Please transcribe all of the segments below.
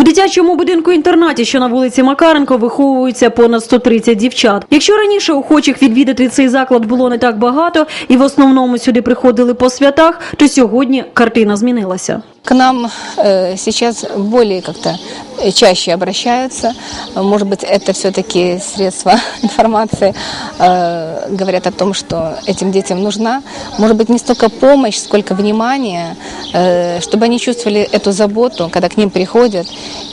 У дитячому будинку інтернаті, що на вулиці Макаренко, виховуються понад 130 дівчат. Якщо раніше охочих відвідати цей заклад було не так багато, і в основному сюди приходили по святах, то сьогодні картина змінилася. К нам э, сейчас более как-то э, чаще обращаются. Э, Может быть, это все-таки средства информации э, говорят о том, что этим детям нужна, может быть, не столько помощь, сколько внимание, э, чтобы они чувствовали эту заботу, когда к ним приходят.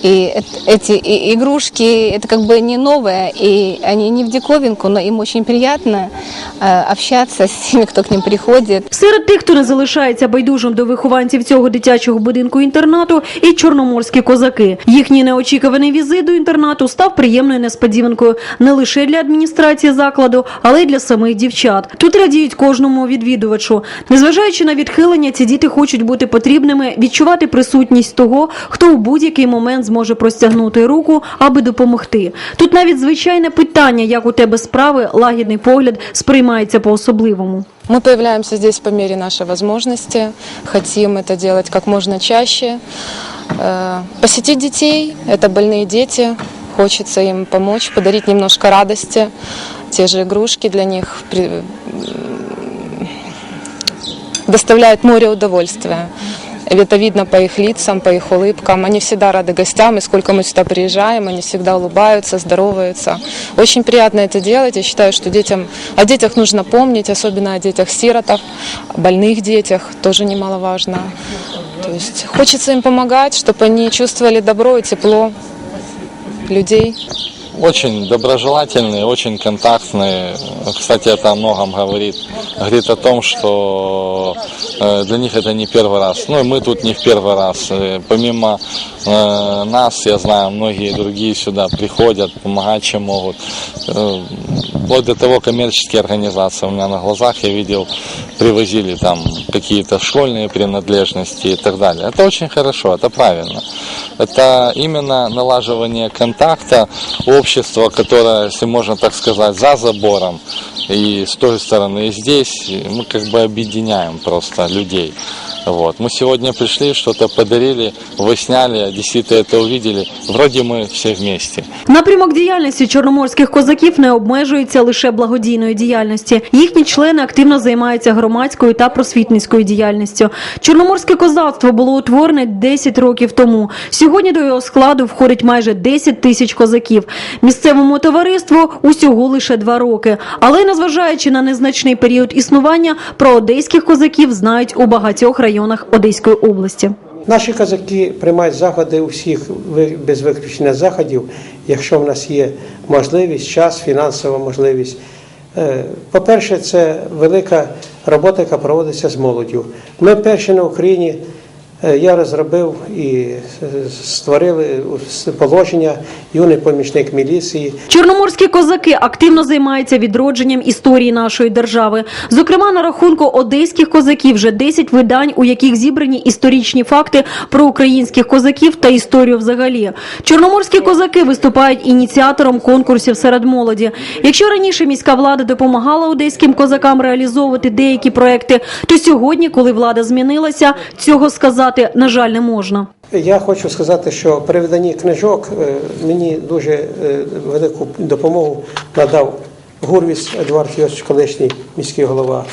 И эт- эти и- игрушки, это как бы не новое, и они не в диковинку, но им очень приятно э, общаться с теми, кто к ним приходит. Серед тих, хто не залишається байдужим до вихованців цього дитячого будинку інтернату, і чорноморські козаки. Їхній неочікуваний візит до інтернату став приємною несподіванкою не лише для адміністрації закладу, але й для самих дівчат. Тут радіють кожному відвідувачу. Незважаючи на відхилення, ці діти хочуть бути потрібними, відчувати присутність того, хто у будь-який момент зможе простягнути руку, аби допомогти. Тут навіть звичайне питання, як у тебе справи, лагідний погляд сприймається по-особливому. Мы появляемся здесь по мере нашей возможности, хотим это делать как можно чаще. Э, Посетить детей, это больные дети, хочется им помочь, подарить немножко радости, те же игрушки для них м, доставляют море удовольствия. Это видно по их лицам, по их улыбкам. Они всегда рады гостям, и сколько мы сюда приезжаем, они всегда улыбаются, здороваются. Очень приятно это делать. Я считаю, что детям, о детях нужно помнить, особенно о детях-сиротах, о больных детях, тоже немаловажно. То есть хочется им помогать, чтобы они чувствовали добро и тепло людей. Очень доброжелательные, очень контактные. Кстати, это о многом говорит. Говорит о том, что э, для них это не первый раз. Ну и мы тут не в первый раз. Э, Помимо э, нас, я знаю, многие другие сюда приходят, помогать чем могут. Вплоть до того, коммерческие организации у меня на глазах, я видел, привозили там какие-то школьные принадлежности и так далее. Это очень хорошо, это правильно. Это именно налаживание контакта общества, которое, если можно так сказать, за забором. И с той стороны, и здесь и мы как бы объединяем просто людей. Вот. Мы сегодня пришли, что-то подарили, вы сняли, одесситы это увидели. Вроде мы все вместе. Напрямок діяльності чорноморських козаків не обмежується лише благодійною діяльності. Їхні члени активно займаються громадською та просвітницькою діяльністю. Чорноморське козацтво було утворене 10 років тому. Сьогодні до його складу входить майже 10 тисяч козаків. Місцевому товариству усього лише два роки. Але незважаючи на незначний період існування, про одеських козаків знають у багатьох районах Одеської області. Наші козаки приймають заходи у всіх без виключення заходів, якщо в нас є можливість, час, фінансова можливість. Е, По-перше, це велика робота, яка проводиться з молоддю. Ми перші на Україні. Е, Я розробив і створили положення юний помічник міліції. Чорноморські козаки активно займаються відродженням історії нашої держави. Зокрема, на рахунку одеських козаків вже 10 видань, у яких зібрані історичні факти про українських козаків та історію взагалі. Чорноморські козаки виступають ініціатором конкурсів серед молоді. Якщо раніше міська влада допомагала одеським козакам реалізовувати деякі проекти, то сьогодні, коли влада змінилася, цього сказати на жаль не можна. Я хочу сказати, що при книжок е, мені дуже е, велику допомогу надав Гурвіс Едуард Йосич, колишній міський голова.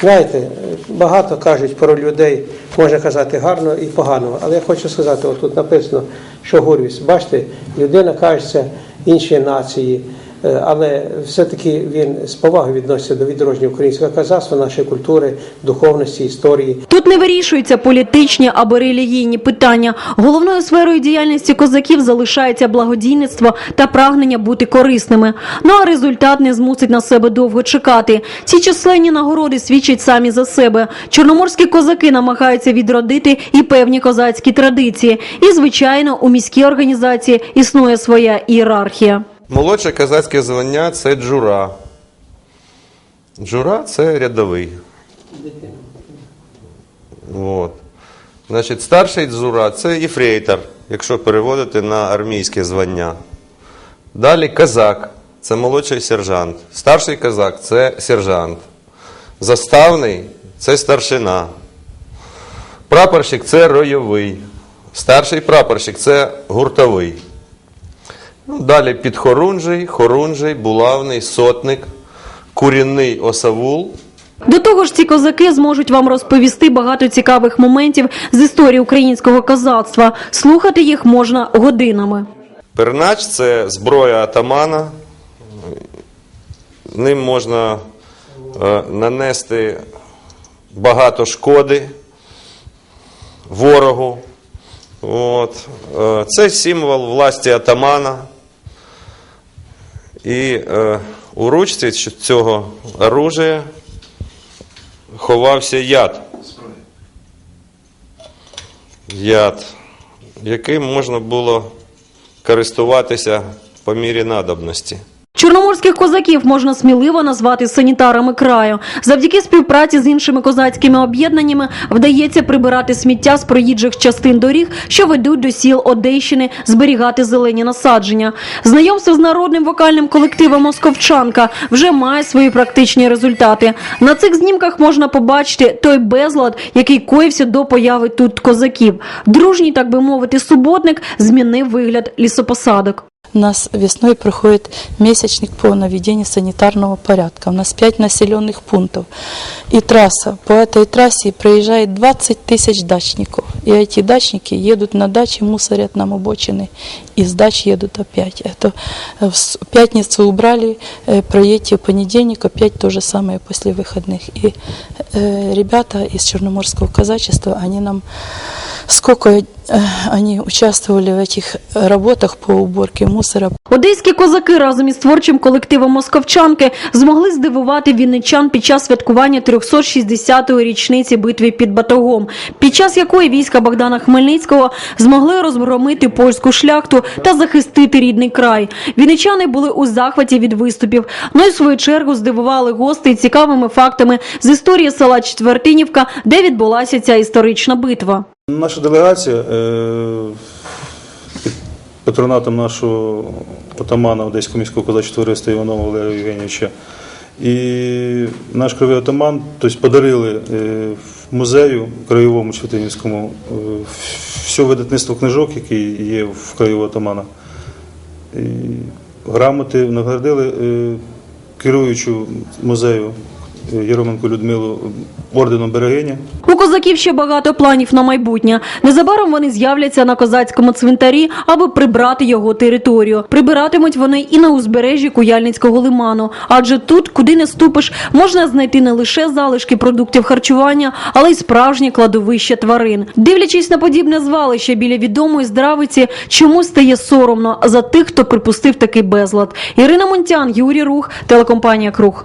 Знаєте, багато кажуть про людей, можна казати гарно і погано, але я хочу сказати, от тут написано, що Гурвіс, бачите, людина кажеться іншої нації. Е, Але все-таки він з повагою відноситься до відродження українського казацтва, нашої культури, духовності, історії. Тут не вирішуються політичні або релігійні питання. Головною сферою діяльності козаків залишається благодійництво та прагнення бути корисними. Ну а результат не змусить на себе довго чекати. Ці численні нагороди свідчать самі за себе. Чорноморські козаки намагаються відродити і певні козацькі традиції. І звичайно, у міській організації існує своя ієрархія. Молодше козацьке звання це джура. Джура це рядовий. От. Значить, старший джура це єфрейтор, якщо переводити на армійське звання. Далі казак це молодший сержант. Старший казак це сержант. Заставний це старшина. Прапорщик це ройовий. Старший прапорщик це гуртовий. Ну, далі підхорунжий, хорунжий, булавний, сотник, курінний осавул. До того ж, ці козаки зможуть вам розповісти багато цікавих моментів з історії українського козацтва. Слухати їх можна годинами. Пернач це зброя атамана. Ним можна е, нанести багато шкоди ворогу. От. Е, це символ власті атамана. І е, у ручці цього оружия ховався яд. Яд, яким можна було користуватися по мірі надобності. Чорноморських козаків можна сміливо назвати санітарами краю. Завдяки співпраці з іншими козацькими об'єднаннями вдається прибирати сміття з проїжджих частин доріг, що ведуть до сіл Одещини, зберігати зелені насадження. Знайомство з народним вокальним колективом Московчанка вже має свої практичні результати. На цих знімках можна побачити той безлад, який коївся до появи тут козаків. Дружній, так би мовити, суботник змінив вигляд лісопосадок. У нас весной проходит месячник по наведению санитарного порядка. У нас 5 населенных пунктов. И трасса. По этой трассе проезжает 20 тысяч дачников. И эти дачники едут на дачи, мусорят нам обочины. И с дач едут опять. Это э, в пятницу убрали, э, проедьте в понедельник, опять то же самое после выходных. И э, ребята из Черноморского казачества, они нам сколько э, они участвовали в этих работах по уборке мусора, Одеські козаки разом із творчим колективом Московчанки змогли здивувати вінничан під час святкування 360-ї річниці битви під Батогом, під час якої війська Богдана Хмельницького змогли розгромити польську шляхту та захистити рідний край. Вінничани були у захваті від виступів. Ну і в свою чергу здивували гостей цікавими фактами з історії села Четвертинівка, де відбулася ця історична битва. Наша делегація е, під патронатом нашого отамана Одеського міського козачого товариства Іванова Валерія Євгенійовича і наш краєвий отаман тобто, подарили е, музею краєвому Чвятинівському е, все видатництво книжок, які є в краєвого отамана. І грамоти наградили е, керуючу музею е, Єроменко Людмилу орденом Берегиня. У козаків ще багато планів на майбутнє. Незабаром вони з'являться на козацькому цвинтарі, аби прибрати його територію. Прибиратимуть вони і на узбережжі Куяльницького лиману. Адже тут, куди не ступиш, можна знайти не лише залишки продуктів харчування, але й справжнє кладовище тварин. Дивлячись на подібне звалище біля відомої здравиці, чому стає соромно за тих, хто припустив такий безлад. Ірина Монтян, Юрій Рух, телекомпанія Круг.